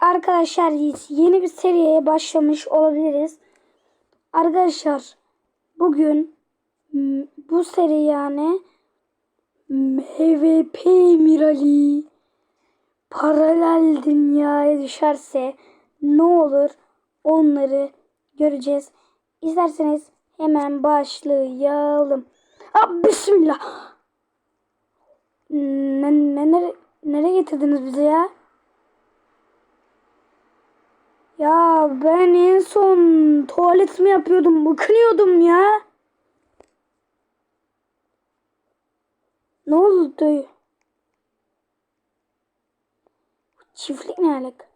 Arkadaşlar yeni bir seriye başlamış olabiliriz. Arkadaşlar bugün m, bu seri yani MVP Mirali paralel dünyaya düşerse ne olur onları göreceğiz. İsterseniz hemen başlayalım. Ha, Bismillah. Ne, ne, nere, nereye getirdiniz bizi ya? Ya ben en son tuvalet mi yapıyordum? Bıkınıyordum ya. Ne oldu? Çiftlik ne alaka?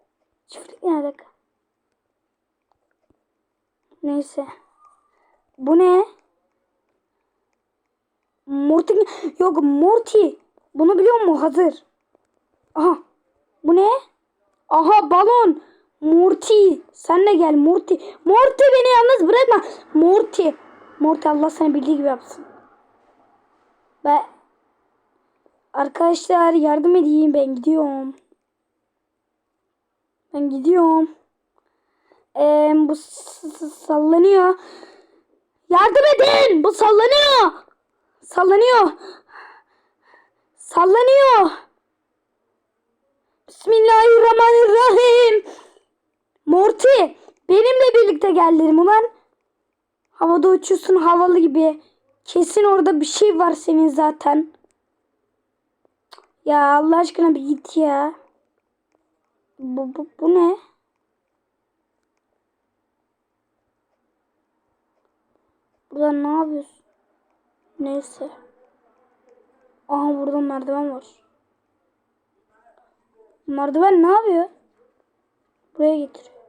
Çiftlik ne alaka? Neyse. Bu ne? Morty yok Morty. Bunu biliyor musun? Hazır. Aha. Bu ne? Aha balon. Morty. Sen de gel Morty. Morty beni yalnız bırakma. Morty. Morty Allah seni bildiği gibi yapsın. Ben Arkadaşlar yardım edeyim ben gidiyorum. Ben gidiyorum. Ee, bu sallanıyor. Yardım edin. Bu sallanıyor. Sallanıyor. Sallanıyor. Bismillahirrahmanirrahim. Morty benimle birlikte gel dedim ulan. Havada uçuyorsun havalı gibi. Kesin orada bir şey var senin zaten. Ya Allah aşkına bir git ya. Bu, bu, bu ne? Burada ne yapıyorsun? Neyse. Aha burada merdiven var. Merdiven ne yapıyor? Buraya getir.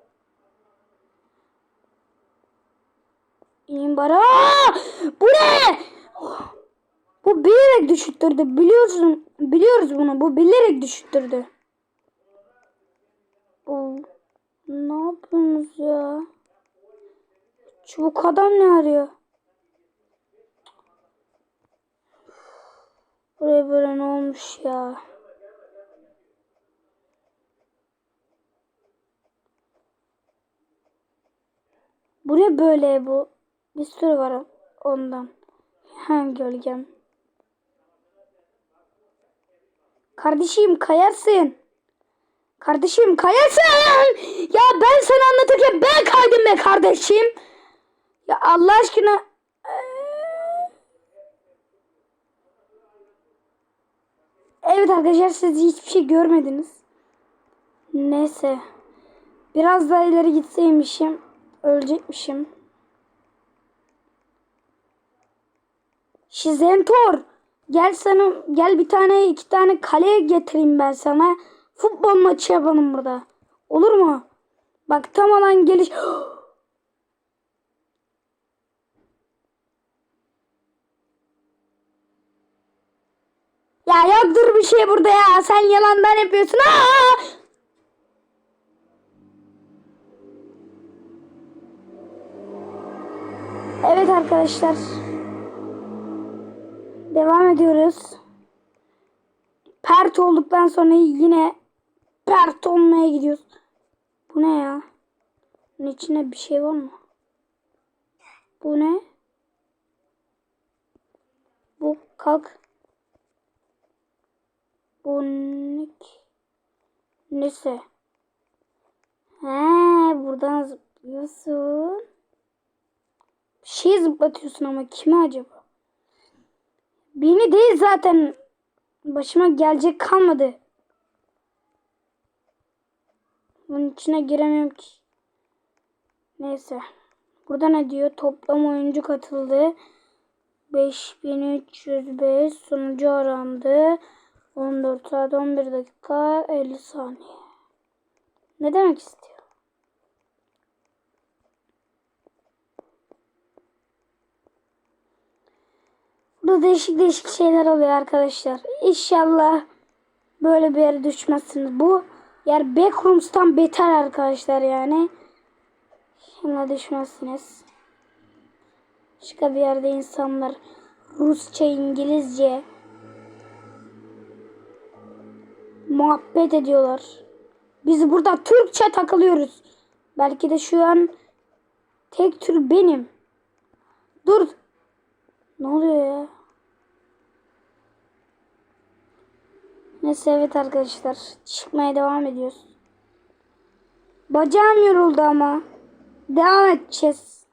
İneyim bari. Aa! Bu ne? Oh! Bu bilerek düşüttürdü. Biliyorsun, biliyoruz bunu. Bu bilerek düşüttürdü. Bu ne yapıyorsunuz ya? Çubuk adam ne arıyor? Buraya böyle ne olmuş ya? Buraya böyle bu. Bir sürü var ondan. Ha gölgem. Kardeşim kayarsın. Kardeşim kayarsın. Ya ben sana anlatırken ben kaydım be kardeşim. Ya Allah aşkına. Evet arkadaşlar siz hiçbir şey görmediniz. Neyse. Biraz daha ileri gitseymişim. Ölecekmişim. Şizentor. Gel sana gel bir tane iki tane kale getireyim ben sana. Futbol maçı yapalım burada. Olur mu? Bak tam alan geliş. ya yoktur bir şey burada ya. Sen yalandan yapıyorsun. Aa! Evet arkadaşlar. Devam ediyoruz. Pert olduktan sonra yine pert olmaya gidiyoruz. Bu ne ya? Bunun içinde bir şey var mı? Bu ne? Bu kalk. Bu ne? Neyse. He, buradan zıplıyorsun. Bir şey zıplatıyorsun ama kime acaba? Beni değil zaten. Başıma gelecek kalmadı. Bunun içine giremiyorum ki. Neyse. Burada ne diyor? Toplam oyuncu katıldı. 5305 sunucu arandı. 14 saat 11 dakika 50 saniye. Ne demek istiyor? Burada değişik değişik şeyler oluyor arkadaşlar. İnşallah böyle bir yere düşmezsiniz. Bu yer Backrooms'tan beter arkadaşlar yani. İnşallah düşmezsiniz. Başka bir yerde insanlar Rusça, İngilizce muhabbet ediyorlar. Biz burada Türkçe takılıyoruz. Belki de şu an tek Türk benim. Dur. Ne oluyor ya? Neyse evet arkadaşlar. Çıkmaya devam ediyoruz. Bacağım yoruldu ama. Devam edeceğiz.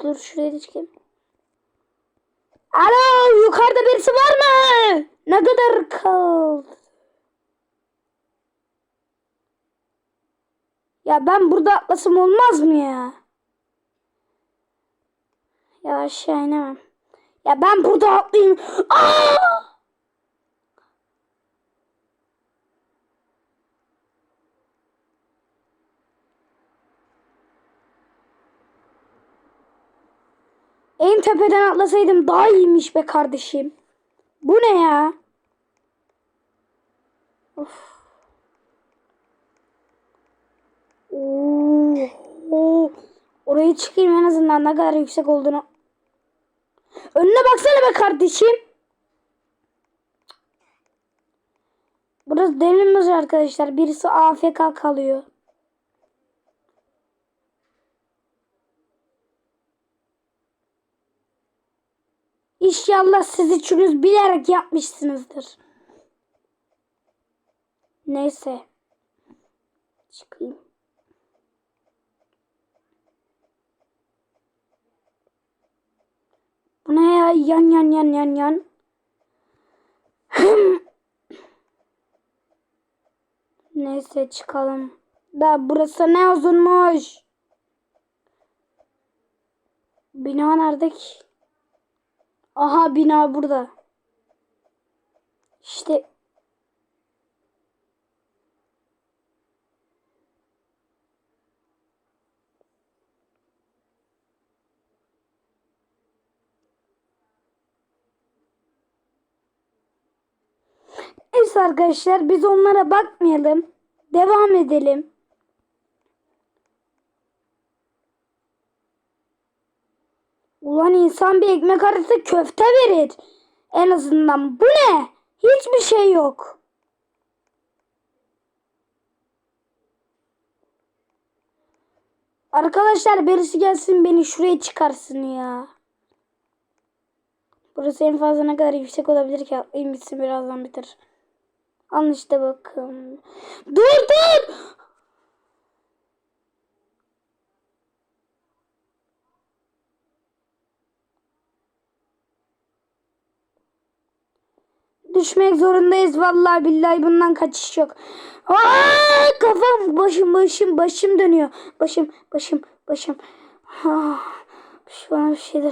Dur şuraya da. Alo yukarıda birisi var mı? Ne kadar kaldı? Ya ben burada atlasam olmaz mı ya? Ya aşağı inemem. Ya ben burada atlayayım. Aa! En tepeden atlasaydım daha iyiymiş be kardeşim. Bu ne ya? Of. Oraya çıkayım en azından ne kadar yüksek olduğunu. Önüne baksana be kardeşim. Burası delinmez arkadaşlar. Birisi AFK kalıyor. İnşallah siz üçünüz bilerek yapmışsınızdır. Neyse. Çıkayım. Yan yan yan yan yan. Neyse çıkalım. Da burası ne uzunmuş. Bina nerede ki? Aha bina burada. İşte Neyse arkadaşlar biz onlara bakmayalım. Devam edelim. Ulan insan bir ekmek arası köfte verir. En azından bu ne? Hiçbir şey yok. Arkadaşlar birisi gelsin beni şuraya çıkarsın ya. Burası en fazla ne kadar yüksek olabilir ki atlayayım bitsin birazdan biter. Alın işte bakın. Dur dur. Düşmek zorundayız vallahi billahi bundan kaçış yok. Aa, kafam başım başım başım dönüyor. Başım başım başım. Ah, şu an bir şeyler